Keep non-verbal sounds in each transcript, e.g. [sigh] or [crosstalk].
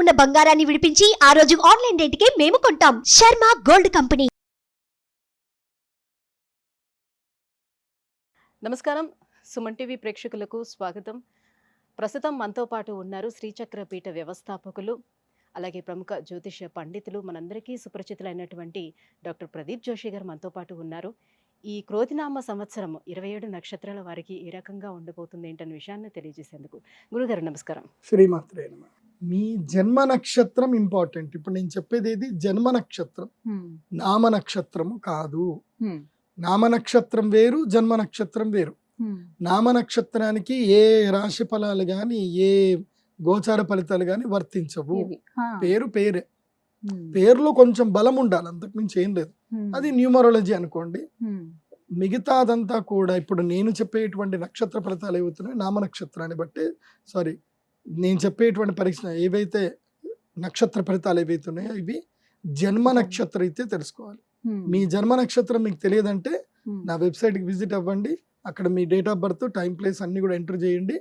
ఉన్న బంగారాన్ని విడిపించి ఆ రోజు ఆన్లైన్ రేటుకే మేము కొంటాం. Sharma gold company. నమస్కారం. సుమన్ టీవీ ప్రేక్షకులకు స్వాగతం. ప్రస్తుతం మనతో పాటు ఉన్నారు శ్రీచక్ర పీఠ వ్యవస్థాపకులు అలాగే ప్రముఖ జ్యోతిష్య పండితులు మనందరికీ సుపరిచితులైనటువంటి డాక్టర్ ప్రదీప్ జోషి గారు మనతో పాటు ఉన్నారు. ఈ క్రోధినామ సంవత్సరం ఇరవై ఏడు నక్షత్రాల వారికి ఏ రకంగా ఉండబోతుంది ఏంటనే విషయాన్ని తెలియజేసేందుకు గురుగారు నమస్కారం. శ్రీమాత్రే నమ. మీ జన్మ నక్షత్రం ఇంపార్టెంట్. ఇప్పుడు నేను చెప్పేది ఏది? జన్మ నక్షత్రం. నామ నక్షత్రము కాదు. నామ నక్షత్రం వేరు జన్మ నక్షత్రం వేరు. నామ నక్షత్రానికి ఏ రాశి ఫలాలు కానీ ఏ గోచార ఫలితాలు కానీ వర్తించవు. పేరు పేరే. పేరులో కొంచెం బలం ఉండాలి అంతకుమించి ఏం లేదు. అది న్యూమరాలజీ అనుకోండి. మిగతాదంతా కూడా ఇప్పుడు నేను చెప్పేటువంటి నక్షత్ర ఫలితాలు ఏవవుతున్నాయి నామ నక్షత్రాన్ని బట్టి సారీ నేను చెప్పేటువంటి పరీక్ష ఏవైతే నక్షత్ర ఫలితాలు ఏవైతే ఉన్నాయో ఇవి జన్మ నక్షత్రం అయితే తెలుసుకోవాలి. మీ జన్మ నక్షత్రం మీకు తెలియదంటే నా వెబ్సైట్కి విజిట్ అవ్వండి. అక్కడ మీ date of birth time place అన్ని కూడా ఎంటర్ చేయండి.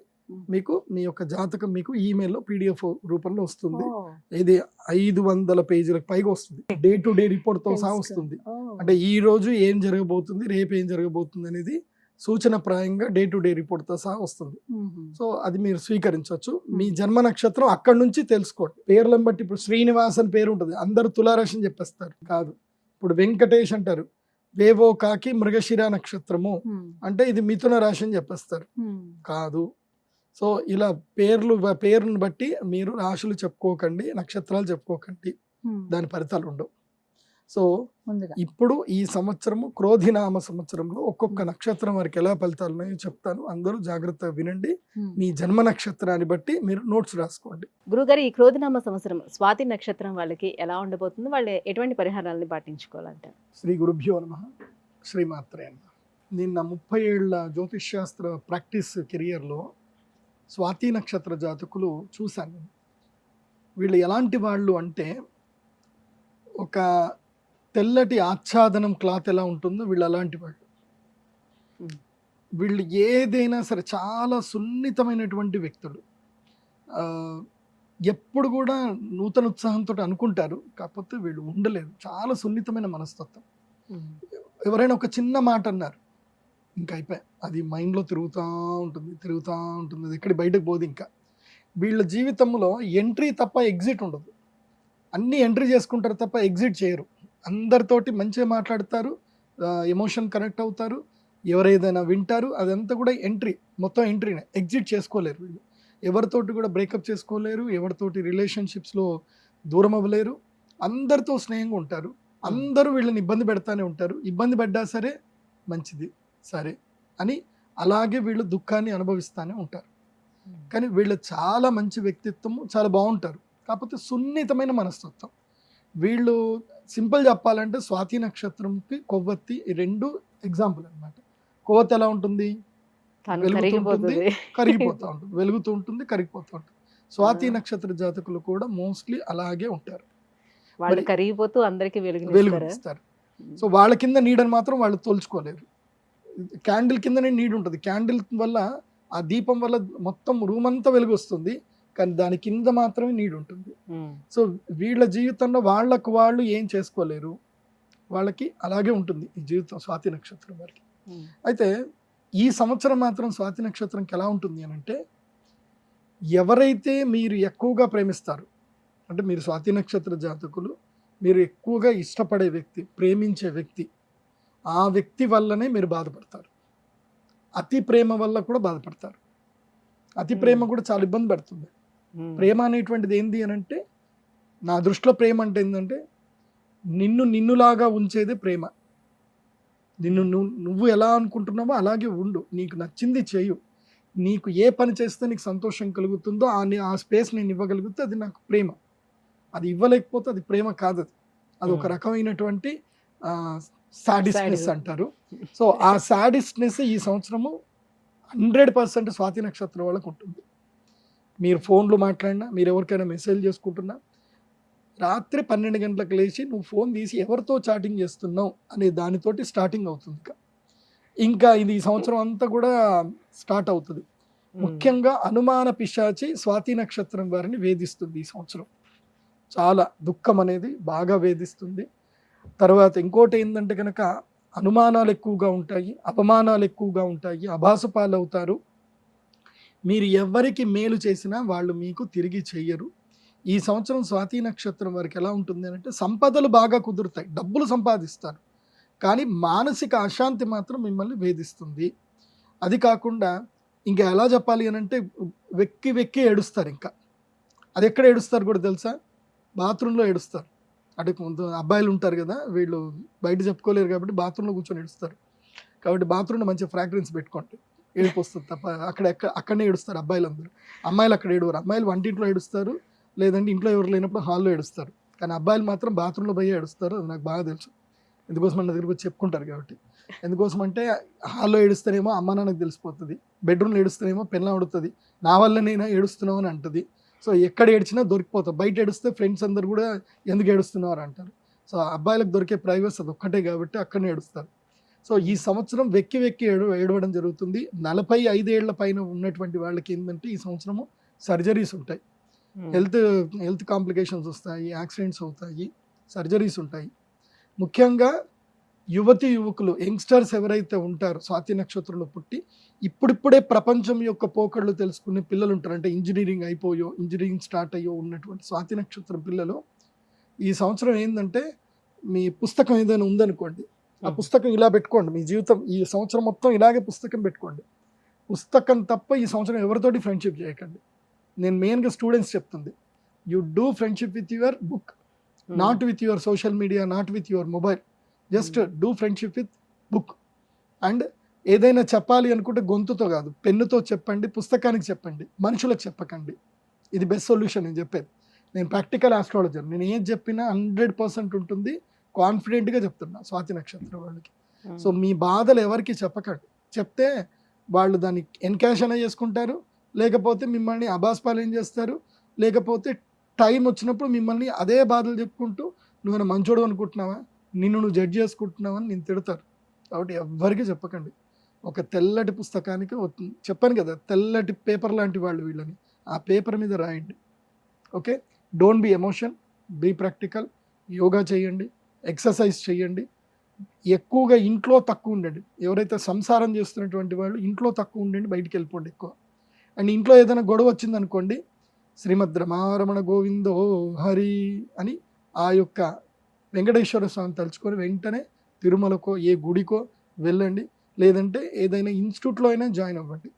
మీకు మీ యొక్క జాతకం మీకు ఈమెయిల్లో పీడిఎఫ్ రూపంలో వస్తుంది. ఇది ఐదు వందల పేజీలకు పైగా వస్తుంది. డే టు డే రిపోర్ట్తో సహా వస్తుంది. అంటే ఈ రోజు ఏం జరగబోతుంది రేపు ఏం జరగబోతుంది అనేది సూచన ప్రాయంగా డే టు డే రిపోర్ట్తో సహా వస్తుంది. సో అది మీరు స్వీకరించవచ్చు. మీ జన్మ నక్షత్రం అక్కడ నుంచి తెలుసుకోండి. పేర్లను బట్టి ఇప్పుడు శ్రీనివాస్ అని పేరు ఉంటుంది. అందరు తులారాశి అని చెప్పేస్తారు. కాదు. ఇప్పుడు వెంకటేష్ అంటారు. వేవో కాకి మృగశిర నక్షత్రము అంటే ఇది మిథున రాశి అని చెప్పేస్తారు కాదు. సో ఇలా పేర్లు పేరుని బట్టి మీరు రాశులు చెప్పుకోకండి నక్షత్రాలు చెప్పుకోకండి. దాని ఫలితాలు ఉండవు. సో ఇప్పుడు ఈ సంవత్సరము క్రోధినామ సంవత్సరంలో ఒక్కొక్క నక్షత్రం వారికి ఎలా ఫలితాలు ఉన్నాయో చెప్తాను. అందరూ జాగ్రత్తగా వినండి. మీ జన్మ నక్షత్రాన్ని బట్టి మీరు నోట్స్ రాసుకోండి. గురుగారు ఈ క్రోధినామ సంవత్సరం స్వాతి నక్షత్రం వాళ్ళకి ఎలా ఉండబోతుంది వాళ్ళు ఎటువంటి పరిహారాలను పాటించుకోవాలంటారు శ్రీ గురుభ్యో నమ. శ్రీమాత్రే నమ. నిన్న ముప్పై ఏళ్ళ జ్యోతిష్ శాస్త్ర ప్రాక్టీస్ కెరియర్లో స్వాతి నక్షత్ర జాతకులు చూశాను. వీళ్ళు ఎలాంటి వాళ్ళు అంటే ఒక తెల్లటి ఆచ్ఛాదనం క్లాత్ ఎలా ఉంటుందో వీళ్ళు అలాంటి వాళ్ళు. వీళ్ళు ఏదైనా సరే చాలా సున్నితమైనటువంటి వ్యక్తులు. ఎప్పుడు కూడా నూతన ఉత్సాహంతో అనుకుంటారు కాకపోతే వీళ్ళు ఉండలేదు చాలా సున్నితమైన మనస్తత్వం. ఎవరైనా ఒక చిన్న మాట అన్నారు ఇంకా అయిపోయి. అది మైండ్లో తిరుగుతూ ఉంటుంది తిరుగుతూ ఉంటుంది. అది ఎక్కడి బయటకు పోదు ఇంకా. వీళ్ళ జీవితంలో ఎంట్రీ తప్ప ఎగ్జిట్ ఉండదు. అన్నీ ఎంట్రీ చేసుకుంటారు తప్ప ఎగ్జిట్ చేయరు. అందరితోటి మంచిగా మాట్లాడతారు ఎమోషన్ కనెక్ట్ అవుతారు ఎవరేదైనా వింటారు అదంతా కూడా ఎంట్రీ మొత్తం ఎంట్రీనే ఎగ్జిట్ చేసుకోలేరు వీళ్ళు. ఎవరితోటి కూడా బ్రేకప్ చేసుకోలేరు ఎవరితోటి రిలేషన్షిప్స్లో దూరం అవ్వలేరు అందరితో స్నేహంగా ఉంటారు అందరూ వీళ్ళని ఇబ్బంది పెడతానే ఉంటారు ఇబ్బంది పడ్డా సరే మంచిది సరే అని అలాగే వీళ్ళు దుఃఖాన్ని అనుభవిస్తానే ఉంటారు. కానీ వీళ్ళు చాలా మంచి వ్యక్తిత్వము చాలా బాగుంటారు కాకపోతే సున్నితమైన మనస్తత్వం. వీళ్ళు సింపుల్ చెప్పాలంటే స్వాతి నక్షత్రంకి కొవ్వొత్తి ఈ రెండు ఎగ్జాంపుల్ అన్నమాట. కొవ్వొత్తి ఎలా ఉంటుంది? తను వెలుగుతూ ఉంటుంది, కరిగిపోతుంది. కరిగిపోతూ ఉంటుంది. [laughs] వెలుగుతూ ఉంటుంది కరిగిపోతూ ఉంటుంది. స్వాతి. నక్షత్ర జాతకులు కూడా మోస్ట్లీ అలాగే ఉంటారు. వాళ్ళు కరిగిపోతూ అందరికి సో వాళ్ళ కింద నీడని మాత్రం వాళ్ళు తోల్చుకోలేరు. క్యాండిల్ కిందనే నీడ్ ఉంటుంది క్యాండిల్ వల్ల ఆ దీపం వల్ల మొత్తం రూమ్ అంతా వెలుగు వస్తుంది. కానీ దాని కింద మాత్రమే నీడ్ ఉంటుంది సో వీళ్ళ జీవితంలో వాళ్ళకు వాళ్ళు ఏం చేసుకోలేరు. వాళ్ళకి అలాగే ఉంటుంది ఈ జీవితం స్వాతి నక్షత్రం వారికి. అయితే ఈ సంవత్సరం మాత్రం స్వాతి నక్షత్రంకి ఎలా ఉంటుంది అని అంటే ఎవరైతే మీరు ఎక్కువగా ప్రేమిస్తారు అంటే మీరు స్వాతి నక్షత్ర జాతకులు మీరు ఎక్కువగా ఇష్టపడే వ్యక్తి ప్రేమించే వ్యక్తి ఆ వ్యక్తి వల్లనే మీరు బాధపడతారు. అతి ప్రేమ వల్ల కూడా బాధపడతారు. అతి ప్రేమ. కూడా చాలా ఇబ్బంది పడుతుంది. ప్రేమ అనేటువంటిది ఏంది అని అంటే నా దృష్టిలో ప్రేమ అంటే ఏంటంటే నిన్ను నిన్నులాగా ఉంచేదే ప్రేమ. నిన్ను నువ్వు నువ్వు ఎలా అనుకుంటున్నావో అలాగే ఉండు. నీకు నచ్చింది చేయు నీకు ఏ పని చేస్తే నీకు సంతోషం కలుగుతుందో ఆ ఆ స్పేస్ నేను ఇవ్వగలిగితే అది నాకు ప్రేమ. అది ఇవ్వలేకపోతే అది ప్రేమ కాదు అది అది ఒక Hmm. రకమైనటువంటి సాడిస్నెస్. అంటారు. సో ఆ సాడిస్నెస్ ఈ సంవత్సరము హండ్రెడ్ పర్సెంట్ స్వాతి నక్షత్రం వాళ్ళకు ఉంటుంది. మీరు ఫోన్లు మాట్లాడినా మీరు ఎవరికైనా మెసేజ్ చేసుకుంటున్నా రాత్రి పన్నెండు గంటలకు లేచి నువ్వు ఫోన్ తీసి ఎవరితో చాటింగ్ చేస్తున్నావు అనే దానితోటి స్టార్టింగ్ అవుతుంది ఇంకా. ఇంకా ఇది ఈ సంవత్సరం అంతా కూడా స్టార్ట్ అవుతుంది. ముఖ్యంగా అనుమాన పిశాచి స్వాతి నక్షత్రం వారిని వేధిస్తుంది ఈ సంవత్సరం. చాలా దుఃఖం అనేది బాగా వేధిస్తుంది. తర్వాత ఇంకోటి ఏంటంటే కనుక అనుమానాలు ఎక్కువగా ఉంటాయి అపమానాలు ఎక్కువగా ఉంటాయి అభాస పాలవుతారు మీరు ఎవరికి మేలు చేసినా వాళ్ళు మీకు తిరిగి చెయ్యరు. ఈ సంవత్సరం స్వాతి నక్షత్రం వారికి ఎలా ఉంటుంది అంటే సంపదలు బాగా కుదురుతాయి. డబ్బులు సంపాదిస్తారు. కానీ మానసిక అశాంతి మాత్రం మిమ్మల్ని వేధిస్తుంది. అది కాకుండా ఇంకా ఎలా చెప్పాలి అని అంటే వెక్కి వెక్కి ఏడుస్తారు ఇంకా. అది ఎక్కడ ఏడుస్తారు కూడా తెలుసా? బాత్రూంలో ఏడుస్తారు. అంటే కొంత అబ్బాయిలు ఉంటారు కదా వీళ్ళు బయట చెప్పుకోలేరు కాబట్టి బాత్రూంలో కూర్చొని ఏడుస్తారు. కాబట్టి బాత్రూంలో మంచి ఫ్రాగ్రెన్స్ పెట్టుకోండి. ఏడుపు వస్తుంది తప్ప అక్కడ ఎక్కడ అక్కడనే ఏడుస్తారు అబ్బాయిలు అందరూ అమ్మాయిలు అక్కడ ఏడువారు. అమ్మాయిలు వంటింట్లో ఏడుస్తారు లేదంటే ఇంట్లో ఎవరు లేనప్పుడు హాల్లో ఏడుస్తారు. కానీ అబ్బాయిలు మాత్రం బాత్రూంలో పోయి ఏడుస్తారు అది నాకు బాగా తెలుసు. ఎందుకోసం మన దగ్గర వచ్చి చెప్పుకుంటారు కాబట్టి. ఎందుకోసం అంటే హాల్లో ఏడుస్తేనేమో అమ్మ నాన్నకు తెలిసిపోతుంది బెడ్రూమ్లో ఏడుస్తేనేమో పిల్ల అడుగుతుంది నా వల్ల నేను ఏడుస్తున్నావు అని అంటుంది. సో ఎక్కడ ఏడ్చినా దొరికిపోతావు. బయట ఏడిస్తే ఫ్రెండ్స్ అందరు కూడా ఎందుకు ఏడుస్తున్నారు అంటారు. సో అబ్బాయిలకు దొరికే ప్రైవసీ అది ఒక్కటే కాబట్టి అక్కడనే ఏడుస్తారు. సో ఈ సంవత్సరం వెక్కి వెక్కి ఏడు ఏడవడం జరుగుతుంది. నలభై ఐదేళ్ళ పైన ఉన్నటువంటి వాళ్ళకి ఏంటంటే ఈ సంవత్సరము సర్జరీస్ ఉంటాయి. హెల్త్ హెల్త్ కాంప్లికేషన్స్ వస్తాయి యాక్సిడెంట్స్ అవుతాయి సర్జరీస్ ఉంటాయి. ముఖ్యంగా యువతి యువకులు యంగ్స్టర్స్ ఎవరైతే ఉంటారో స్వాతి నక్షత్రంలో పుట్టి ఇప్పుడిప్పుడే ప్రపంచం యొక్క పోకళ్ళు తెలుసుకునే పిల్లలు ఉంటారు. అంటే ఇంజనీరింగ్ అయిపోయో ఇంజనీరింగ్ స్టార్ట్ అయ్యో ఉన్నటువంటి స్వాతి నక్షత్రం పిల్లలు ఈ సంవత్సరం ఏంటంటే మీ పుస్తకం ఏదైనా ఉందనుకోండి ఆ పుస్తకం ఇలా పెట్టుకోండి. మీ జీవితం ఈ సంవత్సరం మొత్తం ఇలాగే పుస్తకం పెట్టుకోండి. పుస్తకం తప్ప ఈ సంవత్సరం ఎవరితోటి ఫ్రెండ్షిప్ చేయకండి. నేను మెయిన్గా స్టూడెంట్స్ చెప్తుంది. You do friendship with your book not with your social media not with your mobile. Just do friendship with book. And ఏదైనా చెప్పాలి అనుకుంటే గొంతుతో కాదు పెన్నుతో చెప్పండి పుస్తకానికి చెప్పండి మనుషులకు చెప్పకండి. ఇది బెస్ట్ సొల్యూషన్ నేను చెప్పేది. నేను ప్రాక్టికల్ ఆస్ట్రాలజర్. నేను ఏం చెప్పినా హండ్రెడ్ పర్సెంట్ ఉంటుంది. కాన్ఫిడెంట్గా చెప్తున్నా స్వాతి నక్షత్రం వాళ్ళకి. సో మీ బాధలు ఎవరికి చెప్పకండి చెప్తే వాళ్ళు దాన్ని ఎన్కాష్ అయినా చేసుకుంటారు. లేకపోతే మిమ్మల్ని అబాస్పాలు ఏం చేస్తారు? లేకపోతే టైం వచ్చినప్పుడు మిమ్మల్ని అదే బాధలు చెప్పుకుంటూ నువ్వు మంచోడు అనుకుంటున్నావా? నిన్ను నువ్వు జడ్జ్ చేసుకుంటున్నావా? అని నేను తిడతారు. కాబట్టి ఎవ్వరికీ చెప్పకండి. ఒక తెల్లటి పుస్తకానికి చెప్పాను కదా తెల్లటి పేపర్ లాంటి వాళ్ళు వీళ్ళని. ఆ పేపర్ మీద రాయండి. Okay? Don't be emotion be practical yoga చేయండి. ఎక్సర్సైజ్ చేయండి. ఎక్కువగా ఇంట్లో తక్కువ ఉండండి. ఎవరైతే సంసారం చేస్తున్నటువంటి వాళ్ళు ఇంట్లో తక్కువ ఉండండి బయటికి వెళ్ళిపోండి ఎక్కువ. అండ్ ఇంట్లో ఏదైనా గొడవ వచ్చిందనుకోండి శ్రీమద్ రమారమణ గోవిందో హరి అని ఆ యొక్క వెంకటేశ్వర స్వామిని తలుచుకొని వెంటనే తిరుమలకో ఏ గుడికో వెళ్ళండి. లేదంటే ఏదైనా ఇన్స్టిట్యూట్లో అయినా జాయిన్ అవ్వండి.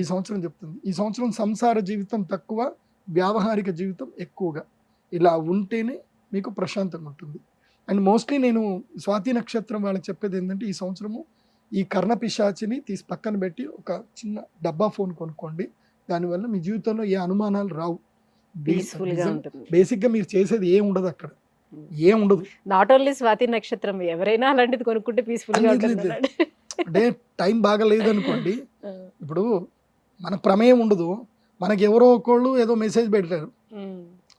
ఈ సంవత్సరం చెప్తుంది. ఈ సంవత్సరం సంసార జీవితం తక్కువ వ్యావహారిక జీవితం ఎక్కువగా. ఇలా ఉంటేనే మీకు ప్రశాంతంగా ఉంటుంది. అండ్ మోస్ట్లీ నేను స్వాతి నక్షత్రం వాళ్ళకి చెప్పేది ఏంటంటే ఈ సంవత్సరము ఈ కర్ణ పిశాచిని తీసి పక్కన పెట్టి ఒక చిన్న డబ్బా ఫోన్ కొనుక్కోండి. దానివల్ల మీ జీవితంలో ఏ అనుమానాలు రావు. బేసిక్గా మీరు చేసేది ఏం ఉండదు అక్కడ. ఏం ఉండదు. నాట్ ఓన్లీ స్వాతి నక్షత్రం ఎవరైనా అలాంటిది కొనుక్కుంటే పీస్ఫుల్గా లేదు, ఉంటుంది లేదు. అంటే టైం బాగా లేదనుకోండి [laughs] ఇప్పుడు మన ప్రమేయం ఉండదు. మనకి ఎవరో ఒకళ్ళు ఏదో మెసేజ్ పెట్టారు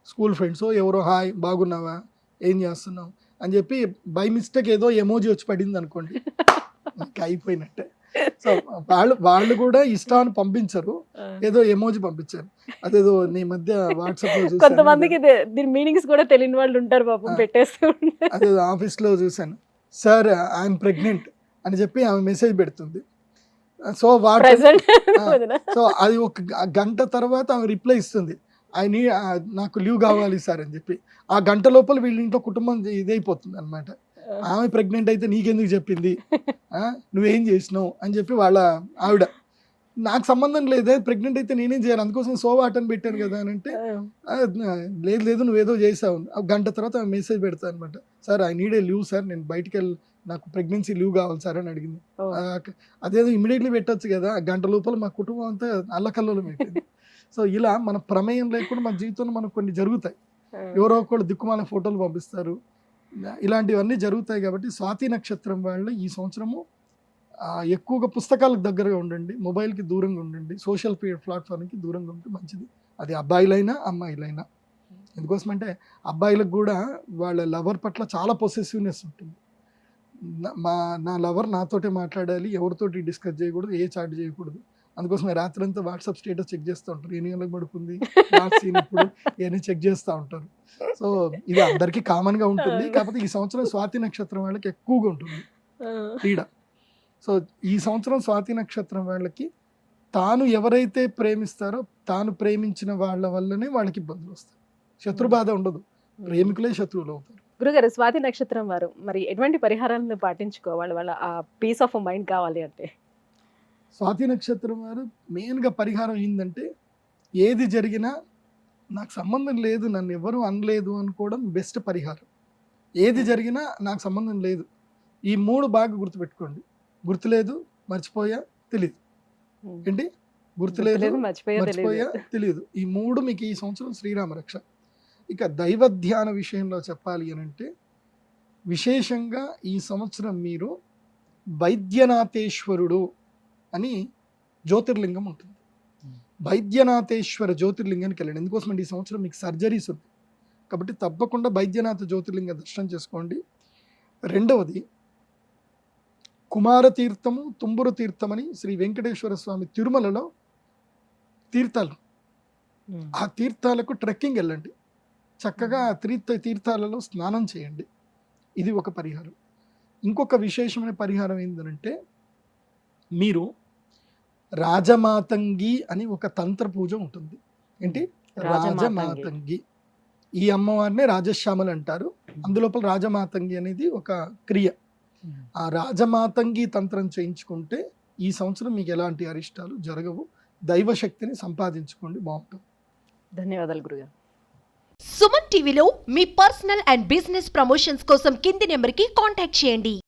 స్కూల్ ఫ్రెండ్స్ ఎవరో హాయ్ బాగున్నావా? ఏం చేస్తున్నావు? అని చెప్పి బై మిస్టేక్ ఏదో ఎమోజీ వచ్చి పడింది అనుకోండి. అయిపోయినట్టే. సో వాళ్ళు వాళ్ళు కూడా ఇష్టాన్ని పంపించరు. ఏదో ఎమోజీ పంపించారు. అదేదో నీ మధ్య వాట్సాప్లో చూసాను కొంతమందికి దీని మీనింగ్స్ కూడా తెలియని వాళ్ళు ఉంటారు పాపం. పెట్టేస్తూ. అదేదో ఆఫీస్లో చూసాను సార్ ఐఎమ్ ప్రెగ్నెంట్ అని చెప్పి ఆమె మెసేజ్ పెడుతుంది. So what. [laughs] సో అది ఒక గంట తర్వాత ఆమె రిప్లై ఇస్తుంది. ఐ నీ నాకు లీవ్ కావాలి సార్ అని చెప్పి. ఆ గంట లోపల వీళ్ళ ఇంట్లో కుటుంబం ఇదైపోతుంది అనమాట ఆమె ప్రెగ్నెంట్ అయితే నీకెందుకు చెప్పింది? నువ్వేం చేసినావు? అని చెప్పి వాళ్ళ ఆవిడ. నాకు సంబంధం లేదే ప్రెగ్నెంట్ అయితే నేనేం చేయాలి? అందుకోసం సో వాటని పెట్టాను కదా అని అంటే "ఆ, లేదు లేదు నువ్వేదో చేసావు. ఆ గంట తర్వాత మెసేజ్ పెడతా అనమాట sir I need a leave sir. నేను బయటికి వెళ్ళి నాకు ప్రెగ్నెన్సీ లీవ్ కావాలి సార్ అని అడిగింది. అదేదో ఇమీడియట్లీ పెట్టొచ్చు కదా. ఆ గంట లోపల మా కుటుంబం అంతా అల్లకల్లోలం పెట్టింది సో ఇలా మన ప్రమేయం లేకుండా మన జీవితంలో మనకు కొన్ని జరుగుతాయి. ఎవరో ఒకళ్ళు దిక్కుమాల ఫోటోలు పంపిస్తారు. ఇలాంటివన్నీ జరుగుతాయి కాబట్టి స్వాతి నక్షత్రం వాళ్ళు ఈ సంవత్సరము ఎక్కువగా పుస్తకాలకు దగ్గరగా ఉండండి మొబైల్కి దూరంగా ఉండండి సోషల్ ప్లాట్ఫామ్కి దూరంగా ఉంటే మంచిది. అది అబ్బాయిలైనా అమ్మాయిలైనా. ఎందుకోసమంటే అబ్బాయిలకు కూడా వాళ్ళ లవర్ పట్ల చాలా పొసెసివ్నెస్ ఉంటుంది. నా- మా నా లవర్ నాతోటే మాట్లాడాలి ఎవరితోటి డిస్కస్ చేయకూడదు ఏ చాట్ చేయకూడదు. అందుకోసం రాత్రి అంతా వాట్సాప్ స్టేటస్ చెక్ చేస్తూ ఉంటారు. ఎన్ని గంటలకు పడుకుంది? సీన్ ఇప్పుడు ఇవన్నీ చెక్ చేస్తూ ఉంటారు. సో ఇది అందరికీ కామన్గా ఉంటుంది. కాకపోతే ఈ సంవత్సరం స్వాతి నక్షత్రం వాళ్ళకి ఎక్కువగా ఉంటుంది. పీడ సో ఈ సంవత్సరం స్వాతి నక్షత్రం వాళ్ళకి తాను ఎవరైతే ప్రేమిస్తారో తాను ప్రేమించిన వాళ్ళ వల్లనే వాళ్ళకి ఇబ్బందులు వస్తాయి. శత్రుబాధ ఉండదు. ప్రేమికులే శత్రువులు అవుతారు. గురుగారు స్వాతి నక్షత్రం వారు మరి ఎటువంటి పరిహారాలను పాటించుకోవాలి? వాళ్ళ ఆ పీస్ ఆఫ్ మైండ్ కావాలి అంటే? స్వాతి నక్షత్రం వారు మెయిన్గా పరిహారం ఏంటంటే ఏది జరిగినా నాకు సంబంధం లేదు నన్ను ఎవరు అనలేదు అనుకోవడం బెస్ట్ పరిహారం. ఏది జరిగినా నాకు సంబంధం లేదు. ఈ మూడు బాగా గుర్తుపెట్టుకోండి. గుర్తులేదు మర్చిపోయా తెలియదు ఏంటి? గుర్తులేదు లేదు మర్చిపోయా తెలియదు ఈ మూడు మీకు ఈ సంవత్సరం శ్రీరామ రక్ష. ఇక దైవ ధ్యాన విషయంలో చెప్పాలి అని అంటే విశేషంగా ఈ సంవత్సరం మీరు వైద్యనాథేశ్వరుడు అని జ్యోతిర్లింగం ఉంటుంది వైద్యనాథేశ్వర జ్యోతిర్లింగానికి వెళ్ళండి. ఎందుకోసం ఈ సంవత్సరం మీకు సర్జరీస్ ఉంది కాబట్టి తప్పకుండా వైద్యనాథ జ్యోతిర్లింగ దర్శనం చేసుకోండి. రెండవది కుమార తీర్థము తుంబురు తీర్థమని శ్రీ వెంకటేశ్వర స్వామి తిరుమలలో తీర్థాలు. ఆ తీర్థాలకు ట్రెక్కింగ్ వెళ్ళండి. చక్కగా ఆ తీర్థ తీర్థాలలో స్నానం చేయండి. ఇది ఒక పరిహారం. ఇంకొక విశేషమైన పరిహారం ఏంటంటే మీరు రాజమాతంగి అని ఒక తంత్ర పూజ ఉంటుంది. ఏంటి? రాజమాతంగి. ఈ అమ్మవారినే రాజశ్యామలు అంటారు. అందులోపల రాజమాతంగి అనేది ఒక క్రియ. ఆ రాజమాతంగి తంత్రం చేయించుకుంటే ఈ సంవత్సరం మీకు ఎలాంటి అరిష్టాలు జరగవు. దైవశక్తిని సంపాదించుకోండి. బాగుంటుంది. ధన్యవాదాలు గురుగారు. సుమన్ టీవీలో మీ పర్సనల్ అండ్ బిజినెస్ ప్రమోషన్స్ కోసం కింది నెంబర్కి కాంటాక్ట్ చేయండి.